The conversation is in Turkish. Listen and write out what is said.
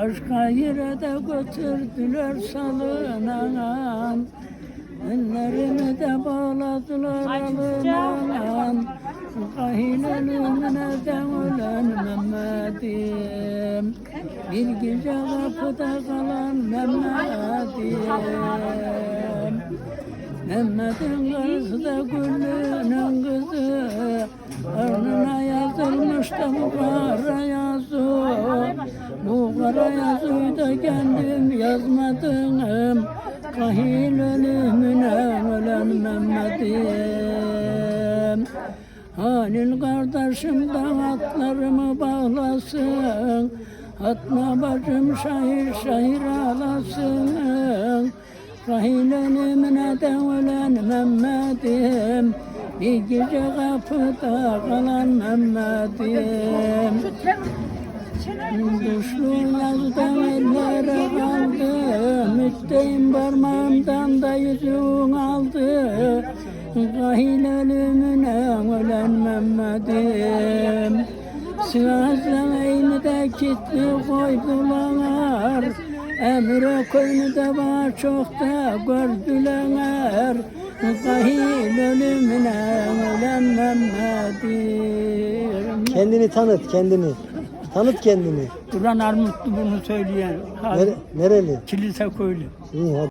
Başka yere de götürdüler salınan Ellerimi de bağladılar alınan Kahil ölümüne de ölen Mehmet'im? Bir gece kapıda kalan Mehmet'im. Mehmet'in kızı da Güllü'nün kızı Karnına yazılmış da bu kara yazı kara yazıyı da kendim yazmadım. Kahil ölümüne ölen Mehmet'im. Halil kardeşimden atlarımı bağlasın. Atma bacım şahir şahir ağlasın. Rahil ölümüne de ölen Mehmet'im. Bir gece kapıda kalan Mehmet'im Düşlü yazdan ellere kaldı Müsteyim parmağımdan da yüzüğün aldı. Rahil ölümüne ölen Mehmet'im. Eğimi de kitli koydular Emre koyunu da var çok da gördüler Rahil ölümüne ölen Mehmet'im. Kendini tanıt kendini. Tanıt kendini. Duran Armutlu bunu söyleyen. Nere, nereli? Kilise köylü. İyi hadi.